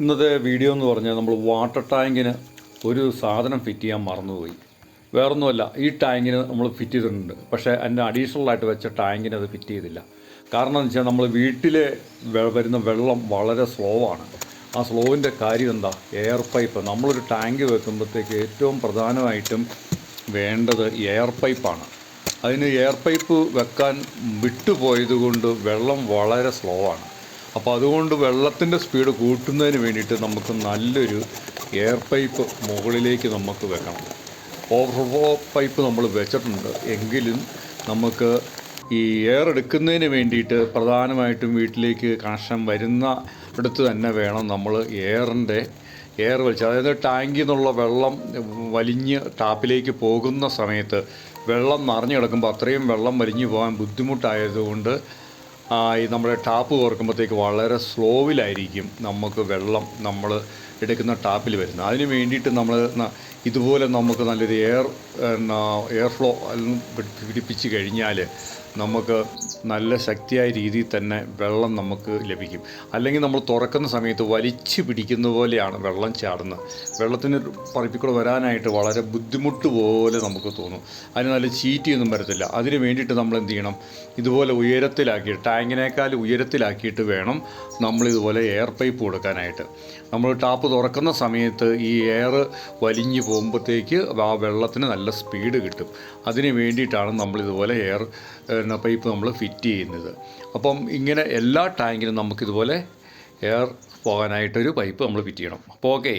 ഇന്നത്തെ വീഡിയോ എന്ന് പറഞ്ഞാൽ നമ്മൾ വാട്ടർ ടാങ്കിന് ഒരു സാധനം ഫിറ്റ് ചെയ്യാൻ മറന്നുപോയി. വേറൊന്നുമല്ല ഈ ടാങ്കിന് നമ്മൾ ഫിറ്റ് ചെയ്തിട്ടുണ്ട്. പക്ഷേ അതിന്റെ അഡീഷണൽ ആയിട്ട് വെച്ച ടാങ്കിന് അത് ഫിറ്റ് ചെയ്തില്ല. കാരണം എന്ന് വെച്ചാൽ നമ്മൾ വീട്ടിലെ വരുന്ന വെള്ളം വളരെ സ്ലോ ആണ്. ആ സ്ലോവിന്റെ കാര്യം എന്താ? എയർ പൈപ്പ് നമ്മളൊരു ടാങ്ക് വെക്കുമ്പോഴത്തേക്ക് ഏറ്റവും പ്രധാനമായിട്ടും വേണ്ടത് എയർ പൈപ്പാണ് അതിന് എയർ പൈപ്പ് വെക്കാൻ വിട്ടുപോയതുകൊണ്ട് വെള്ളം വളരെ സ്ലോ ആണ്. അപ്പോൾ അതുകൊണ്ട് വെള്ളത്തിന്റെ സ്പീഡ് കൂട്ടുന്നതിന് വേണ്ടിയിട്ട് നമുക്ക് നല്ലൊരു എയർ പൈപ്പ് മുകളിലേക്ക് നമുക്ക് വെക്കണം. ഓവർഫ്ലോ പൈപ്പ് നമ്മൾ വെച്ചിട്ടുണ്ട്. എങ്കിലും നമുക്ക് ഈ എയർ എടുക്കുന്നതിന് വേണ്ടിയിട്ട് പ്രധാനമായിട്ടും വീട്ടിലേക്ക് കണക്ഷൻ വരുന്ന അടുത്ത് തന്നെ വേണം നമ്മൾ എയറിന്റെ എയർ വലിച്ച്. അതായത് ടാങ്കിൽ നിന്നുള്ള വെള്ളം വലിഞ്ഞ് ടാപ്പിലേക്ക് പോകുന്ന സമയത്ത് വെള്ളം നിറഞ്ഞു കിടക്കുമ്പോൾ അത്രയും വെള്ളം വലിഞ്ഞു പോകാൻ ബുദ്ധിമുട്ടായതുകൊണ്ട് ഈ നമ്മുടെ ടാപ്പ് തുറക്കുമ്പോഴത്തേക്ക് വളരെ സ്ലോവിലായിരിക്കും നമുക്ക് വെള്ളം നമ്മൾ എടുക്കുന്ന ടാപ്പിൽ വരുന്നത്. അതിന് വേണ്ടിയിട്ട് നമ്മൾ ഇതുപോലെ നമുക്ക് നല്ലൊരു എയർ എന്നാ, എയർ ഫ്ലോ പിടിപ്പിച്ച് കഴിഞ്ഞാൽ നമുക്ക് നല്ല ശക്തിയായ രീതിയിൽ തന്നെ വെള്ളം നമുക്ക് ലഭിക്കും. അല്ലെങ്കിൽ നമ്മൾ തുറക്കുന്ന സമയത്ത് വലിച്ചു പിടിക്കുന്ന പോലെയാണ് വെള്ളം ചാടുന്നത്. വെള്ളത്തിന് പറപ്പിക്കൂടെ വരാനായിട്ട് വളരെ ബുദ്ധിമുട്ട് പോലെ നമുക്ക് തോന്നും. അതിന് നല്ല ചീറ്റിയൊന്നും വരത്തില്ല. അതിന് വേണ്ടിയിട്ട് നമ്മൾ എന്ത് ചെയ്യണം? ഇതുപോലെ ഉയരത്തിലാക്കി ടാങ്കിനേക്കാൾ ഉയരത്തിലാക്കിയിട്ട് വേണം നമ്മൾ ഇതുപോലെ എയർ പൈപ്പ് കൊടുക്കാനായിട്ട്. നമ്മൾ ടാപ്പ് തുറക്കുന്ന സമയത്ത് ഈ എയർ വലിഞ്ഞു പോകുമ്പോഴത്തേക്ക് ആ വെള്ളത്തിന് നല്ല സ്പീഡ് കിട്ടും. അതിന് വേണ്ടിയിട്ടാണ് നമ്മളിതുപോലെ എയർ പൈപ്പ് നമ്മൾ ഫിറ്റ് ചെയ്യുന്നത്. അപ്പം ഇങ്ങനെ എല്ലാ ടാങ്കിലും നമുക്കിതുപോലെ എയർ പോകാനായിട്ടൊരു പൈപ്പ് നമ്മൾ ഫിറ്റ് ചെയ്യണം. അപ്പോൾ ഓക്കേ.